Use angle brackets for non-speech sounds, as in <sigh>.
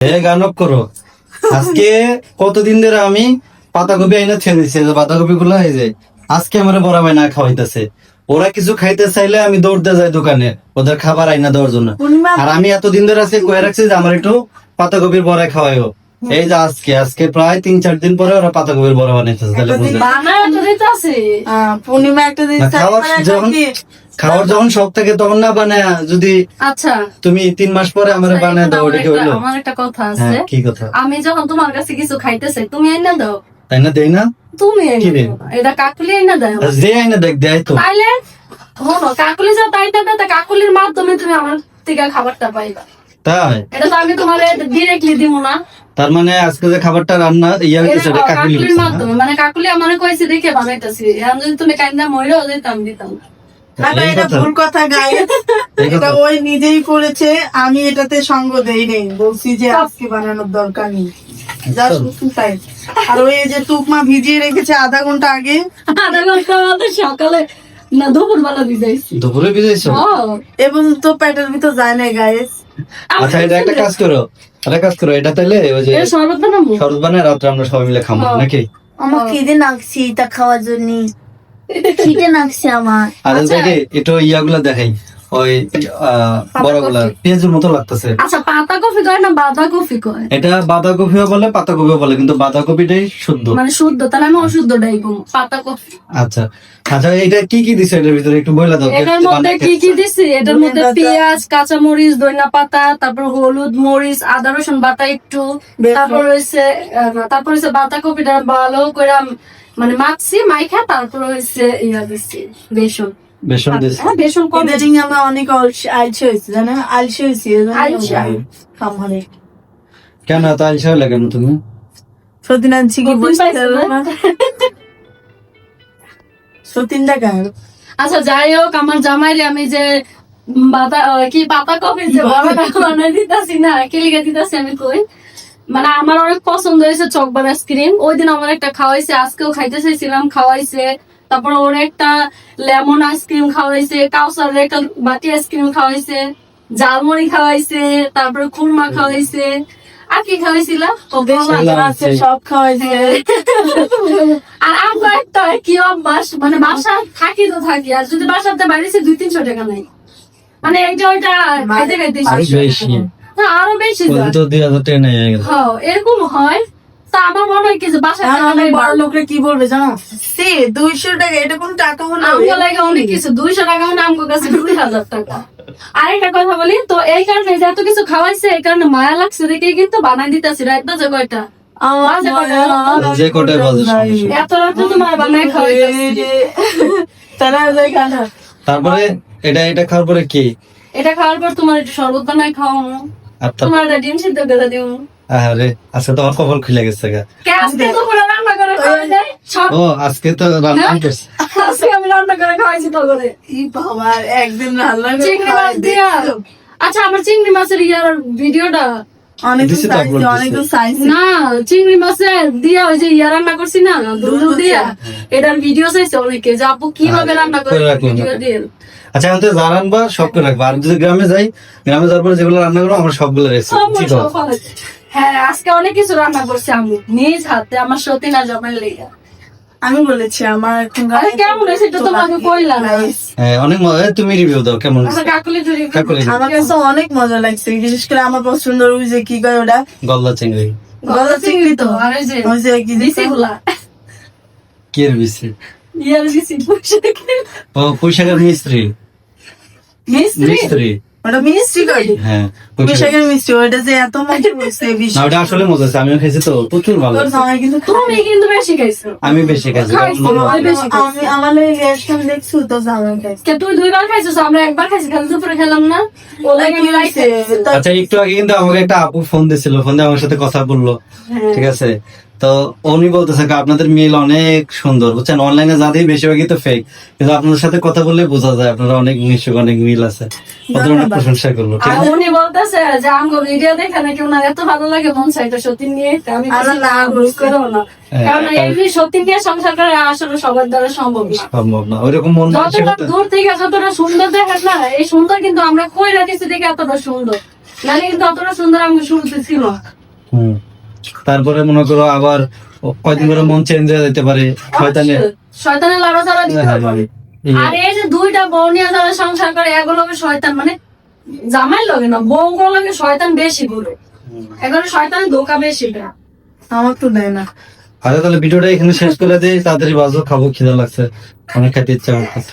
হে গানক করো। আজকে কতদিন ধরে আমি পাতাকপি আইনা ছেড়ে দিচ্ছি পাতাকপি গুলো এই যে আজকে আমার বড় ভাই না খাওয়াইতেছে। ওরা কিছু খাইতে চাইলে আমি দৌড়তে যাই দোকানে ওদের খাবার আইনা দেওয়ার জন্য। আর আমি এতদিন ধরে আজকে কয়ে রাখছি যে আমার একটু পাতাকপির বড়া খাওয়াইও। এই যে আজকে আজকে প্রায় তিন চার দিন পরে ওরা পাতাকপির বড়া বানাইতেছে তাহলে বুঝলেন। বানায় তো দিতে আছে। আহ, পূর্ণিমা একটা দিন খাওয়ার যখন খাওয়ার যখন শখ থাকে তখন না বানায় যদি আচ্ছা। তুমি তিন মাস পরে আমার বানায় দাও ওটা কি একটা- আমার একটা কথা আছে। হ্যাঁ কি কথা? আমি যখন তোমার কাছে কিছু খাইতে চাই তুমি এনে দাও। তাই না দেই না? তুমি এনে এটা কাকুলি এনে দাও যে আইনা দেখ দেয় তো। তাইলে হলো কাকুলি যা তাই তাই তাই কাকুলির মাধ্যমে তুমি আমার থেকে খাবারটা পাইবা। তাই? এটা তো আমি তোমার ডিরেক্টলি দিব না। তার মানে আজকে যে খাবারটা রান্না ইয়া হইতেছে কাকুলি কাকুলির মাধ্যমে। মানে কাকুলি আমার কইছে দেখে বানাইতেছি। এখন যদি তুমি কাইন্দা মরেও যেতাম দিতাম না না, এটা ভুল কথা গায়ে এটা ওই নিজেই করেছে আমি এটাতে সঙ্গ দেই নেই। বলছি যে আজকে বানানোর দরকার নেই। যা শুধু তাই। আর ওই যে টুকমা ভিজিয়ে রেখেছে আধা ঘণ্টা আগে। আধা ঘণ্টা সকালে না দুপুরে ভিজাইছো? এবং তো প্যাটের ভিতর যায় না গায়ে আচ্ছা এটা একটা কাজ করো। একটা কাজ করো এটা তাইলে ওই যে শরবত বানাবো? শরৎ বানায় রাত্রে আমরা সবাই মিলে খাব। নাকি? আমার খিদে নাকছি এটা খাওয়ার জন্য। নাকছে আমার। আর আচ্ছা। দেখে একটু ইয়াগুলা দেখাই ওই বড়গুলা। পেঁয়াজের মতো লাগতেছে। আচ্ছা পাতা কফি কয় না বাঁধা কফি কয়? এটা বাঁধাকপিও বলে পাতাকপিও বলে কিন্তু বাঁধাকপিটাই শুদ্ধ। মানে শুদ্ধ তাহলে আমি অশুদ্ধ ডাইবো পাতা কফি আচ্ছা। আচ্ছা এটা কি কি দিছে এটার ভিতরে? একটু বইলা দাও এটার মধ্যে কি কি দিছি? এটার মধ্যে পেঁয়াজ কাঁচা মরিচ ধনিয়া পাতা তারপর হলুদ মরিচ আদা রসুন বাটা একটু তারপর হচ্ছে তারপর হচ্ছে বাঁধাকপিটা ভালো করে মানে মাখছি মাইখা তারপর হচ্ছে ইয়া দিচ্ছি বেসন। বেসন দিছে। হ্যাঁ বেসন কম। ইদানিং আমরা অনেক আলসে- আলসে হয়েছি জানো? আলসে হয়েছি আলসে? খামারে কেন এত আলসা লাগে না তুমি? সতীন আনছি কি বুঝতে সতীন টাকা আচ্ছা যাই হোক আমার জামাইলে আমি যে বাতা কি পাতা কফি যে বড়টা বানাই দিতাছি না কে লিখে দিতাছি আমি কই? মানে আমার অনেক পছন্দ হয়েছে চকবার আইসক্রিম। ওই দিন আমার একটা খাওয়াইছে আজকেও খাইতে চাইছিলাম খাওয়াইছে। তারপর ওর একটা লেমন আইসক্রিম খাওয়াইছে কাউসারের একটা বাটি আইসক্রিম খাওয়াইছে জালমুড়ি খাওয়াইছে তারপরে খুরমা খাওয়াইছে। আর কি খাওয়াইছিল। সব খাওয়াইছে। <laughs> আর আমরা একটা কি অভ্যাস মানে বাসা থাকি তো থাকি আর যদি বাসাতে বাইরেছে দুই তিনশো টাকা নাই। মানে এইটা ওইটা খাইতে খাইতে আরও বেশি হ্যাঁ আরও বেশি তো দুই হাজার টাকা নিয়ে হ্যাঁ এরকম হয়। তা আমার মনে হয় কি যে বাসা অনেক বড় লোকরা কি বলবে জানো? সে দুইশো টাকা এটা কোন টাকা হলো? আমগো লাগে অনেক কিছু। দুইশো টাকা আমগো কাছে দুই হাজার টাকা। আরেকটা কথা বলি তো এই কারণে যে এত কিছু খাওয়াইছে এই কারণে মায়া লাগছে দেখে কিন্তু বানাই দিতেছি। রাত বাজে কয়টা? আমার বাজে কয়টা? যে কটায় বাজে এত রাত্রে তোমার বানাই খাওয়াইতেছি। তারা যায় তারপরে এটা এটা খাওয়ার পরে কি? এটা খাওয়ার পর তোমার একটু শরবত বানাই তার- তোমার ডিম সিদ্ধ করে দিব আরে আজকে তো কপাল খুলে গেছে গা। আজকে তো পুরো রান্না করে খাওয়াই দেয় সব ও আজকে তো রান্না করছে আজকে আমি রান্না করে খাওয়াইছি তো করে ই বাবা একদিন রান্না করে চিংড়ি মাছ দিয়া। আচ্ছা আমার চিংড়ি মাছের ইয়ার ভিডিওটা না চিংড়ি মাছের দিয়া ওই যে ইয়া রান্না করছি না দুধ দিয়া। এটার ভিডিও চাইছে অনেকে যে আপু কীভাবে রান্না করে করে ভিডিও দিয়ে? আচ্ছা আমি তো যা রান্নবা সব করে রাখব। আর যদি গ্রামে যাই গ্রামে যাওয়ার পরে যেগুলো রান্না করব আমার সবগুলো ঠিক ভালো। হ্যাঁ। আজকে অনেক কিছু রান্না করছি আমি নিজ হাতে আমার সত্যি না জমাই লেগে। আমি বলেছি আমার কেমন হয়েছে? এটা তোমাকে কইলাম হ্যাঁ অনেক মজা তুমি রিভিউ দাও কেমন আচ্ছা কাকুলি ধরে কাকুলি আমার কাছে অনেক মজা লাগছে বিশেষ করে আমার পছন্দ ওই যে কি কয় ওটা? গলদা চিংড়ি। গলা চিংড়ি তো। আর এই যে ওই যে কি দিছে কি এর বিসি? ইয়ার দিছি ও মিস্ত্রি? মিস্ত্রি? ওটা হ্যাঁ পুঁইশাকের বিশাখের ওটা যে এত মজা হয়েছে না ওটা আসলে মজা আছে আমিও খেয়েছি তো প্রচুর ভালো তোর লাগছে। জামাই কিন্তু তুমি কিন্তু বেশি খাইছো। আমি বেশি খাইছি খাইছি। আমি বেশি খাইছি। আমি আমার রিয়াকশন দেখছ তো জামাই খাইছে। তুই দুইবার খাইছিস আমরা একবার খাইছি খালি দুপুরে খেলাম না? ও লাগে আমি হয়েছে? রাইতে তা- আচ্ছা একটু আগে কিন্তু আমাকে একটা আপু ফোন দিছিল ফোন দিয়ে আমার সাথে কথা বলল হ্যাঁ। ঠিক আছে? তো উনি বলতেছে আপনাদের মিল অনেক সুন্দর বুঝছেন? অনলাইনে যা বেশিরভাগই তো ফেক কিন্তু আপনাদের সাথে কথা বললে বোঝা যায় আপনারা অনেক মিশুক অনেক মিল আছে। ওদের অনেক প্রশংসা করল আর উনি বলতেছে যে আমগো ভিডিও দেখে নাকি ওনার এত ভালো লাগে মন চাইতো সত্যি নিয়ে আমি আমরা না না করো না। হ্যাঁ, কারণ এই সত্যি নিয়ে সংসার করা আসলে সবার দ্বারা সম্ভব না। সম্ভব না ওইরকম মন যতটা মানসিকতা দূর থেকে যতটা সুন্দর না এই সুন্দর কিন্তু আমরা কই রাখিছি দেখে এতটা সুন্দর। নাহলে কিন্তু অতটা সুন্দর আমি শুরুতে ছিল তারপরে মনে করো আবার কয়দিন করে মন চেঞ্জ হয়ে যেতে পারে শয়তানে শয়তানের লড়াচড়া দিতে হ্যাঁ, পারে এই আর এই যে দুইটা বউ নিয়ে যারা সংসার করে এগুলোকে শয়তান। মানে জামাই লগে না বউ গুলোকে শয়তান বেশি গুলো এগুলো শয়তান ধোকা বেশি দেয়। আমার তো দেয় না। আচ্ছা তাহলে ভিডিওটা এখানে শেষ করে দিই। তাড়াতাড়ি বাজো খাব খিদা লাগছে। অনেক খেতে ইচ্ছা করতেছে।